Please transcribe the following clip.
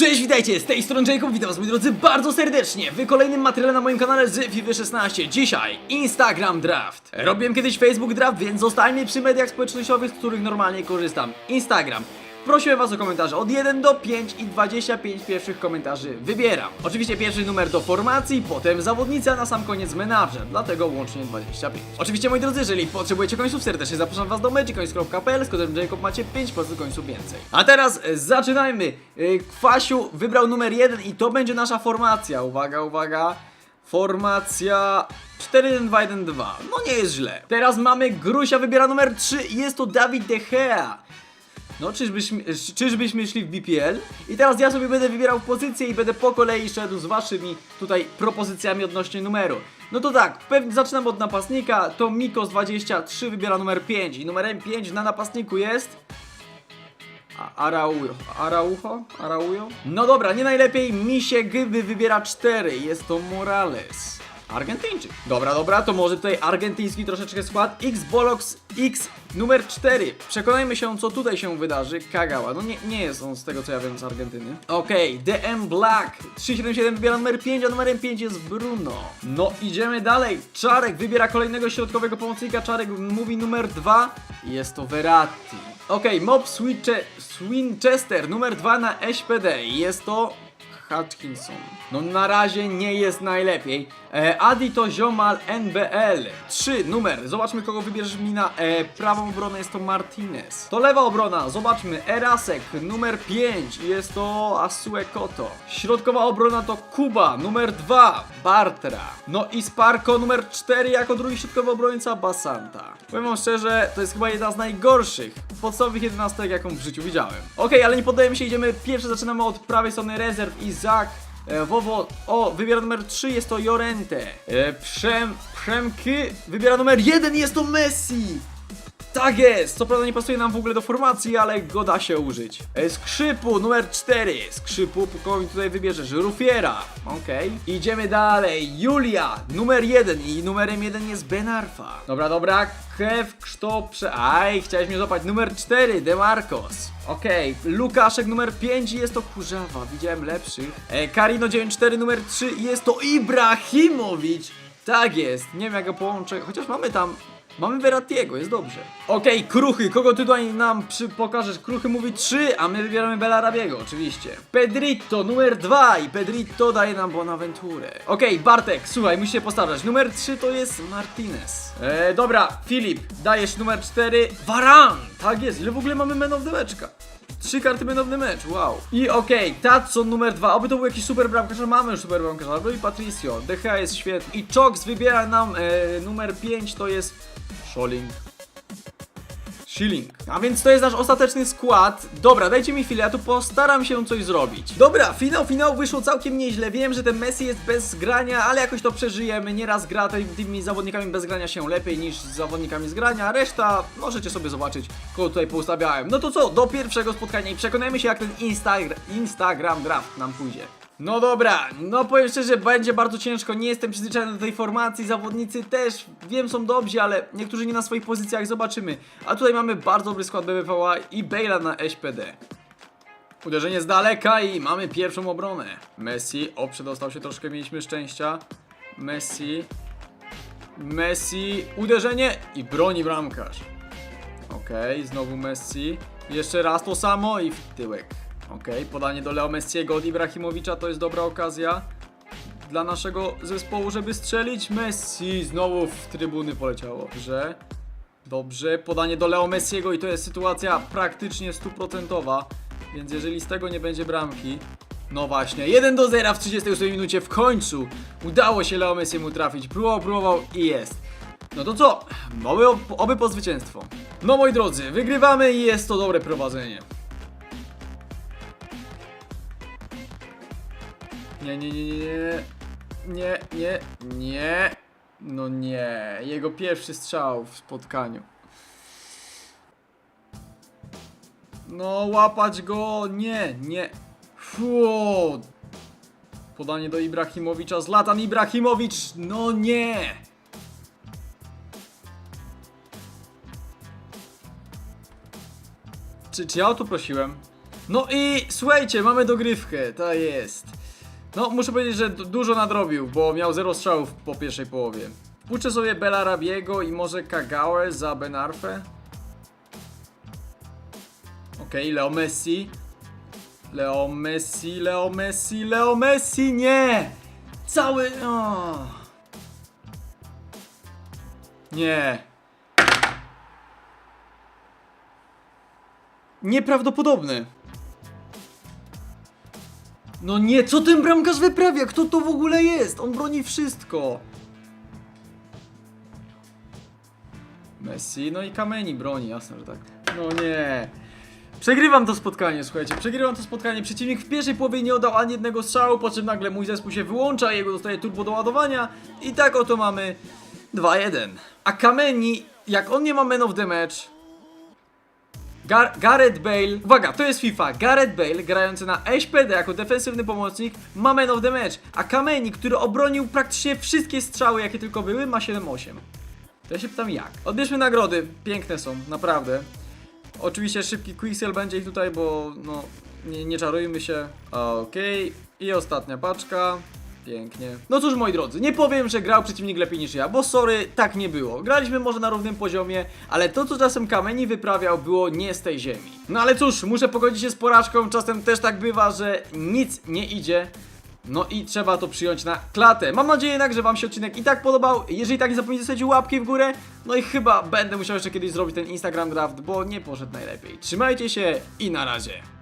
Cześć, witajcie, z tej strony Jacob, witam was moi drodzy bardzo serdecznie w kolejnym materiale na moim kanale z FIFA 16 Dzisiaj Instagram Draft. Robiłem kiedyś Facebook Draft, więc zostańmy przy mediach społecznościowych, z których normalnie korzystam. Instagram Prosiłem was o komentarze. Od 1 do 5 i 25 pierwszych komentarzy wybieram. Oczywiście pierwszy numer do formacji, potem zawodnicy, a na sam koniec menadżer, dlatego łącznie 25 Oczywiście moi drodzy, jeżeli potrzebujecie końców, serdecznie zapraszam was do magicoins.pl, z kodem Jacob macie 5% końców więcej. A teraz e, zaczynajmy. E, Kwasiu wybrał numer 1 i to będzie nasza formacja, uwaga, uwaga. Formacja 4-1-2-1-2. No nie jest źle. Teraz mamy Grusia wybiera numer 3 i jest to Dawid De Gea. No, czyżbyśmy, czyżbyśmy szli w BPL? I teraz ja sobie będę wybierał pozycję i będę po kolei szedł z waszymi tutaj propozycjami odnośnie numeru. No to tak, pewnie zaczynam od napastnika, to Mikos23 wybiera numer 5 i numerem 5 na napastniku jest... Araujo. Araujo? Araujo? No dobra, nie najlepiej. Misie Gyby wybiera 4. Jest to Morales. Argentyńczyk. Dobra, dobra, to może tutaj argentyński troszeczkę skład. X-Bolox X numer 4. Przekonajmy się, co tutaj się wydarzy. Kagawa. No nie, nie jest on z tego, co ja wiem z Argentyny. Okej, DM Black 377 wybiera numer 5, a numerem 5 jest Bruno. No, idziemy dalej. Czarek wybiera kolejnego środkowego pomocnika. Czarek mówi numer 2. Jest to Verratti. Okej, Mob Switche, Swinchester numer 2 na SPD. Jest to Hutchinson. No na razie nie jest najlepiej. E, Adi to Ziomal NBL. 3 numer. Zobaczmy kogo wybierzesz mi na e, prawą obronę. Jest to Martinez. To lewa obrona. Zobaczmy Erasek numer 5. Jest to Asue Koto. Środkowa obrona to Kuba numer 2. Bartra. No i Sparko numer 4 jako drugi środkowy obrońca Basanta. Powiem wam szczerze, to jest chyba jedna z najgorszych podstawowych jedenastek jaką w życiu widziałem. Okej, ale nie poddajemy się, idziemy pierwsze zaczynamy od prawej strony rezerw Izak. E, Wowo, o, wybiera numer 3, jest to Jorente. E, Przem, Przemky, wybiera numer 1, jest to Messi. Tak jest! Co prawda nie pasuje nam w ogóle do formacji, ale go da się użyć. E, Skrzypu numer 4. Skrzypu, mi tutaj wybierzesz? Rufiera. Okej. Idziemy dalej. Julia numer 1 i numerem 1 jest Benarfa. Dobra, dobra. Kev, Krztop, prze... Aj, chciałeś mnie złapać. Numer 4, Demarcos. Okej, Lukaszek numer 5 i jest to Kurzawa, widziałem lepszych. E, Karino 94 numer 3 i jest to Ibrahimowicz. Tak jest, nie wiem jak go połączę, chociaż mamy tam Mamy Verrattiego, jest dobrze. Okej, Kruchy, kogo ty tutaj nam przy pokażesz? Kruchy mówi 3, a my wybieramy Belarabiego, oczywiście. Pedrito, numer 2 i Pedrito daje nam Bonaventurę. Okej, Bartek, słuchaj, musisz się postarać. Numer 3 to jest Martinez. E, dobra, Filip, dajesz numer 4, Varan. Tak jest, ile w ogóle mamy men of the? Trzy karty of the match, wow. I okej, Tatson numer dwa. Oby to był jakiś super bramkarz, mamy już super bramkarza. No i Patricio, DH jest świetny. I Chox wybiera nam e, numer 5, to jest Scholing. Shilling. A więc to jest nasz ostateczny skład. Dobra, dajcie mi chwilę, ja tu postaram się coś zrobić. Dobra, finał, finał wyszło całkiem nieźle. Wiem, że ten Messi jest bez grania, ale jakoś to przeżyjemy. Nieraz gra ty- tymi zawodnikami bez grania się lepiej niż z zawodnikami z grania, reszta możecie sobie zobaczyć, kogo tutaj poustawiałem. No to co, do pierwszego spotkania i przekonajmy się, jak ten Instagram, Instagram draft nam pójdzie. No dobra, no powiem szczerze, będzie bardzo ciężko, nie jestem przyzwyczajony do tej formacji, zawodnicy też, wiem są dobrzy, ale niektórzy nie na swoich pozycjach, zobaczymy. A tutaj mamy bardzo dobry skład BBVA i Bale'a na SPD. Uderzenie z daleka i mamy pierwszą obronę. Messi, o przedostał się troszkę, mieliśmy szczęścia. Messi, Messi, uderzenie i broni bramkarz. Okej, znowu Messi. Jeszcze raz to samo i w tyłek. Okej, podanie do Leo Messiego od Ibrahimowicza to jest dobra okazja dla naszego zespołu, żeby strzelić. Messi znowu w trybuny poleciało. Dobrze. Dobrze, podanie do Leo Messiego i to jest sytuacja praktycznie stuprocentowa. Więc jeżeli z tego nie będzie bramki, no właśnie, 1 do 0 w 38 minucie w końcu udało się Leo Messiemu trafić. Próbował, próbował i jest. No to co? Oby, oby po zwycięstwo. No moi drodzy, wygrywamy i jest to dobre prowadzenie. Nie, nie, nie, nie, nie. Nie, nie. No nie. Jego pierwszy strzał w spotkaniu. No, łapać go. Nie, nie. Fu. Podanie do Ibrahimowicza. Zlatan Ibrahimowicz. No nie. Czy, czy ja o to prosiłem? No i słuchajcie, mamy dogrywkę, to jest. No, muszę powiedzieć, że du- dużo nadrobił, bo miał 0 strzałów po pierwszej połowie. Puszczę sobie Bela Rabiego i może Kagawa za Benarfę. Okej, Leo Messi. Leo Messi, Leo Messi, Leo Messi, nie! Cały... O. Nie. Nieprawdopodobny. No nie, co ten bramkarz wyprawia? Kto to w ogóle jest? On broni wszystko. Messi, no i Kameni broni, jasne, że tak. No nie. Przegrywam to spotkanie, słuchajcie, przegrywam to spotkanie. Przeciwnik w pierwszej połowie nie oddał ani jednego strzału, po czym nagle mój zespół się wyłącza, jego dostaje turbo do ładowania i tak oto mamy 2-1. A Kameni, jak on nie ma man of the match, Gar Gareth Bale, uwaga, to jest FIFA, Gareth Bale grający na SPD jako defensywny pomocnik ma man of the match, a Kameni, który obronił praktycznie wszystkie strzały jakie tylko były, ma 7-8. To ja się pytam jak? Odbierzmy nagrody, piękne są, naprawdę. Oczywiście szybki quicksell będzie ich tutaj, bo no nie, nie czarujmy się. Okej, i ostatnia paczka. Pięknie. No cóż moi drodzy, nie powiem, że grał przeciwnik lepiej niż ja, bo sorry, tak nie było. Graliśmy może na równym poziomie, ale to co czasem Kameni wyprawiał było nie z tej ziemi. No ale cóż, muszę pogodzić się z porażką, czasem też tak bywa, że nic nie idzie. No i trzeba to przyjąć na klatę. Mam nadzieję jednak, że wam się odcinek i tak podobał. Jeżeli tak, nie zapomnijcie zostawić łapki w górę. No i chyba będę musiał jeszcze kiedyś zrobić ten Instagram draft, bo nie poszedł najlepiej. Trzymajcie się i na razie.